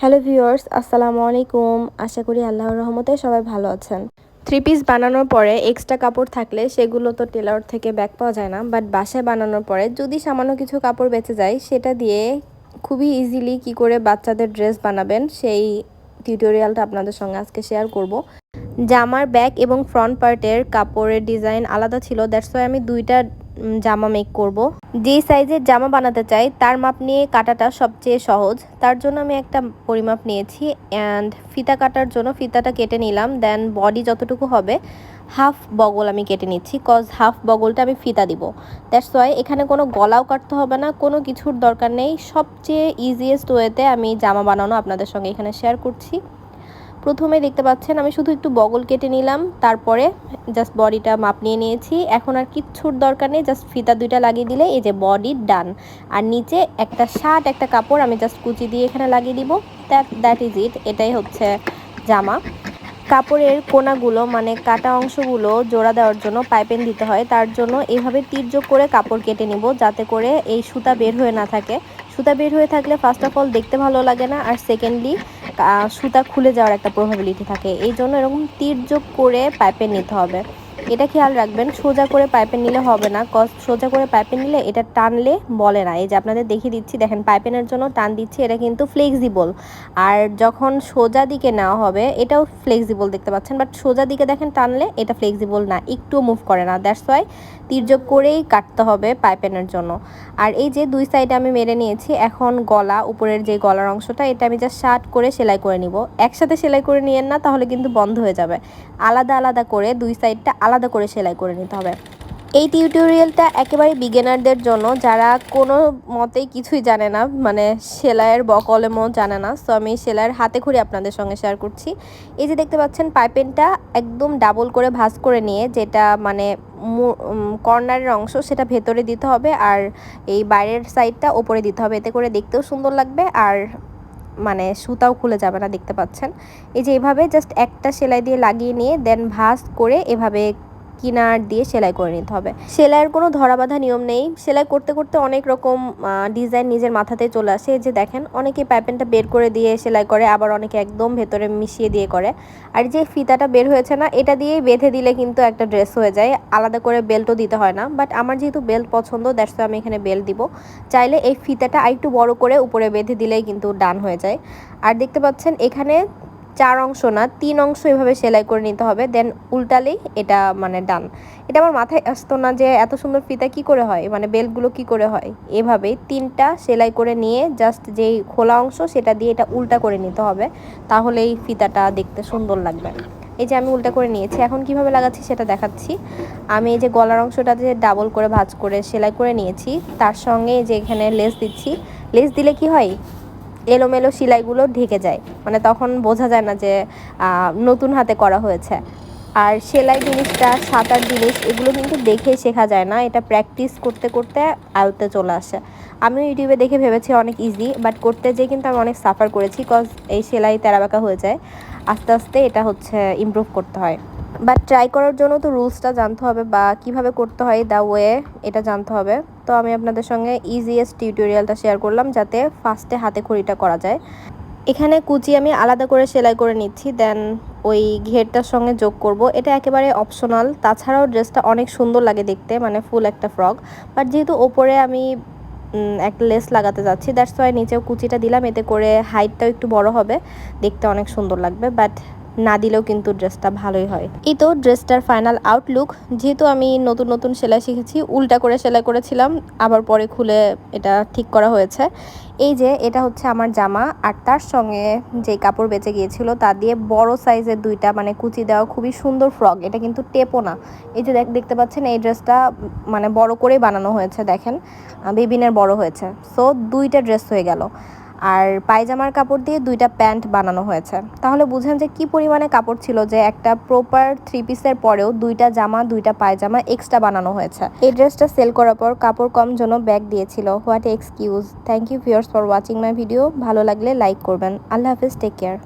Hello viewers, আসসালামু আলাইকুম। আশা করি আল্লাহর রহমতে সবাই ভালো আছেন। থ্রি পিস বানানোর পরে এক্সট্রা কাপড় থাকলে সেগুলো তো টেলার থেকে ব্যাক পাওয়া যায় না, বাট বাসায় বানানোর পরে যদি সামান্য কিছু কাপড় বেঁচে যায়, সেটা দিয়ে খুবই ইজিলি কি করে বাচ্চাদের ড্রেস বানাবেন, সেই টিউটোরিয়ালটা আপনাদের সঙ্গে আজকে শেয়ার করব। জামার ব্যাক এবং ফ্রন্ট পার্টের কাপড়ের ডিজাইন আলাদা ছিল দ্যাটস ওয়াই আমি দুইটা জামা মেক করব। যে সাইজের জামা বানাতে চাই, তার মাপ নিয়ে কাটাটা সবচেয়ে সহজ। তার জন্য আমি একটা পরিমাপ নিয়েছি অ্যান্ড ফিতা কাটার জন্য ফিতাটা কেটে নিলাম। দেন বডি যতটুকু হবে হাফ বগল আমি কেটে নিচ্ছি কজ হাফ বগলটা আমি ফিতা দিব। দ্যাটস ওয়াই এখানে কোনো গলাও কাটতে হবে না, কোনো কিছুর দরকার নেই। সবচেয়ে ইজিয়েস্ট ওয়েতে আমি জামা বানানো আপনাদের সঙ্গে এখানে শেয়ার করছি। প্রথমে দেখতে পাচ্ছেন আমি শুধু একটু বগল কেটে নিলাম, তারপরে জাস্ট বডিটা মাপ নিয়ে নিয়েছি। এখন আর কিচ্ছুর দরকার নেই জাস্ট ফিতা দুইটা লাগিয়ে দিলে এই যে বডি ডান। আর নিচে একটা শার্ট, একটা কাপড় আমি জাস্ট কুচি দিয়ে এখানে লাগিয়ে দিব। দ্যাট দ্যাট ইজ ইট এটাই হচ্ছে জামা। কাপড়ের কোনাগুলো মানে কাটা অংশগুলো জোড়া দেওয়ার জন্য পাইপেন দিতে হয়। তার জন্য এইভাবে তীর্যক করে কাপড় কেটে নিব, যাতে করে এই সুতা বের হয়ে না থাকে। সুতা বের হয়ে থাকলে ফার্স্ট অফ অল দেখতে ভালো লাগে না, আর সেকেন্ডলি সুতা খুলে যাওয়ার একটা প্রবাবিলিটি থাকে। এই জন্য এরকম তীর্যক করে পাইপে নিতে হবে। এটা খেয়াল রাখবেন, সোজা করে পাইপেন নিলে হবে না। কজ সোজা করে পাইপেন নিলে এটা টানলে বলে না। এই যে আপনাদের দেখিয়ে দিচ্ছি, দেখেন পাইপেনের জন্য টান দিচ্ছি, এটা কিন্তু ফ্লেক্সিবল আর যখন সোজা দিকে নেওয়া হবে, এটাও ফ্লেক্সিবল দেখতে পাচ্ছেন। বাট সোজা দিকে দেখেন টানলে এটা ফ্লেক্সিবল না একটুও মুভ করে না। দ্যাটস ওয়াই তির্যক করেই কাটতে হবে পাইপেনের জন্য। আর এই যে দুই সাইডে আমি মেরে নিয়েছি, এখন গলা, উপরের যে গলার অংশটা, এটা আমি জাস্ট শার্ট করে সেলাই করে নিব। একসাথে সেলাই করে নিয়েন না, তাহলে কিন্তু বন্ধ হয়ে যাবে। আলাদা আলাদা করে দুই সাইডটা আলাদা করে সেলাই করে নিতে হবে। এই টিউটোরিয়ালটা একেবারে বিগিনারদের জন্য, যারা কোনো মতেই কিছুই জানে না মানে সেলাইয়ের বকলেমও জানে না সো আমি সেলাইয়ের হাতে খুঁড়ে আপনাদের সঙ্গে শেয়ার করছি। এই যে দেখতে পাচ্ছেন পাইপেনটা একদম ডাবল করে ভাজ করে নিয়ে, যেটা মানে কর্নারের অংশ, সেটা ভেতরে দিতে হবে, আর এই বাইরের সাইডটা ওপরে দিতে হবে। এতে করে দেখতেও সুন্দর লাগবে, আর মানে সুতাও খুলে যাবে না, দেখতে পাচ্ছেন। এই যে এভাবে জাস্ট একটা সেলাই দিয়ে লাগিয়ে নিয়ে দেন ভাঁজ করে এভাবে কিনার দিয়ে সেলাই করে নিতে হবে। সেলাইয়ের কোনো ধরাবাধা নিয়ম নেই। সেলাই করতে করতে অনেক রকম ডিজাইন নিজের মাথাতে চলে আসে। যে দেখেন, অনেকে প্যাপেনটা বের করে দিয়ে সেলাই করে, আবার অনেকে একদম ভেতরে মিশিয়ে দিয়ে করে। আর যে ফিতাটা বের হয়েছে না, এটা দিয়েই বেঁধে দিলে কিন্তু একটা ড্রেস হয়ে যায়। আলাদা করে বেল্টও দিতে হয় না। বাট আমার যেহেতু বেল্ট পছন্দ দ্যাটস আমি এখানে বেল্ট দিব। চাইলে এই ফিতাটা আরেকটু বড় করে উপরে বেঁধে দিলেই কিন্তু ডান হয়ে যায়। আর দেখতে পাচ্ছেন, এখানে চার অংশ না, তিন অংশ এভাবে সেলাই করে নিতে হবে দেন উল্টালেই এটা মানে ডান এটা আমার মাথায় আসতো না যে এত সুন্দর ফিতা কি করে হয় মানে বেল্টগুলো কি করে হয়। এভাবেই তিনটা সেলাই করে নিয়ে জাস্ট যেই খোলা অংশ সেটা দিয়ে এটা উল্টা করে নিতে হবে তাহলে এই ফিতাটা দেখতে সুন্দর লাগবে। এই যে আমি উল্টা করে নিয়েছি, এখন কীভাবে লাগাচ্ছি সেটা দেখাচ্ছি। আমি এই যে গলার অংশটা যে ডাবল করে ভাজ করে সেলাই করে নিয়েছি, তার সঙ্গে যে এখানে লেস দিচ্ছি লেস দিলে কি হয়? এলোমেলো সেলাইগুলো ঢেকে যায়। মানে তখন বোঝা যায় না যে নতুন হাতে করা হয়েছে। আর সেলাই জিনিসটা, সাঁতার জিনিস, এগুলো কিন্তু দেখে শেখা যায় না। এটা প্র্যাকটিস করতে করতে আয়ত্তে চলে আসে। আমিও ইউটিউবে দেখে ভেবেছি অনেক ইজি বাট করতে যেয়ে কিন্তু আমি অনেক সাফার করেছি কজ এই সেলাই তেরাবাঁকা হয়ে যায়। আস্তে আস্তে এটা হচ্ছে ইমপ্রুভ করতে হয়। বাট ট্রাই করার জন্য তো রুলসটা জানতে হবে বা কীভাবে করতে হয় দ্য ওয়ে এটা জানতে হবে। তো আমি আপনাদের সঙ্গে ইজিয়েস্ট টিউটোরিয়ালটা শেয়ার করলাম যাতে ফার্স্টে হাতে খড়িটা করা যায়। এখানে কুচি আমি আলাদা করে সেলাই করে নিচ্ছি দেন ওই ঘেরটার সঙ্গে যোগ করব। এটা একেবারে অপশনাল তাছাড়াও ড্রেসটা অনেক সুন্দর লাগে দেখতে মানে ফুল একটা ফ্রক বাট যেহেতু ওপরে আমি একটা লেস লাগাতে যাচ্ছি দ্যাটস ওয়াই নিচেও কুচিটা দিলাম, এতে করে হাইটটাও একটু বড় হবে, দেখতে অনেক সুন্দর লাগবে। বাট না দিলেও কিন্তু ড্রেসটা ভালোই হয়। এই তো ড্রেসটার ফাইনাল আউটলুক যেহেতু আমি নতুন নতুন সেলাই শিখেছি, উল্টা করে সেলাই করেছিলাম, আবার পরে খুলে এটা ঠিক করা হয়েছে। এই যে এটা হচ্ছে আমার জামা, আর তার সঙ্গে যে কাপড় বেঁচে গিয়েছিল, তা দিয়ে বড় সাইজের দুইটা মানে কুচি দেওয়া খুবই সুন্দর ফ্রক এটা কিন্তু টেপও না। এই যে দেখতে পাচ্ছেন, এই ড্রেসটা মানে বড় করেই বানানো হয়েছে, দেখেন বেবিনের বড় হয়েছে। সো দুইটা ড্রেস হয়ে গেল। আর পায়জামার কাপড় দিয়ে দুইটা প্যান্ট বানানো হয়েছে। তাহলে বুঝেন যে কি পরিমাণে কাপড় ছিল যে একটা প্রপার থ্রি পিসের পরেও দুইটা জামা, দুইটা পায়জামা এক্সট্রা বানানো হয়েছে। এই ড্রেসটা সেল করার পর কাপড় কম জন্য ব্যাগ দিয়েছিল। What excuse thank you viewers for watching my video ভালো লাগলে লাইক করবেন। আল্লাহ হাফিজ টেক কেয়ার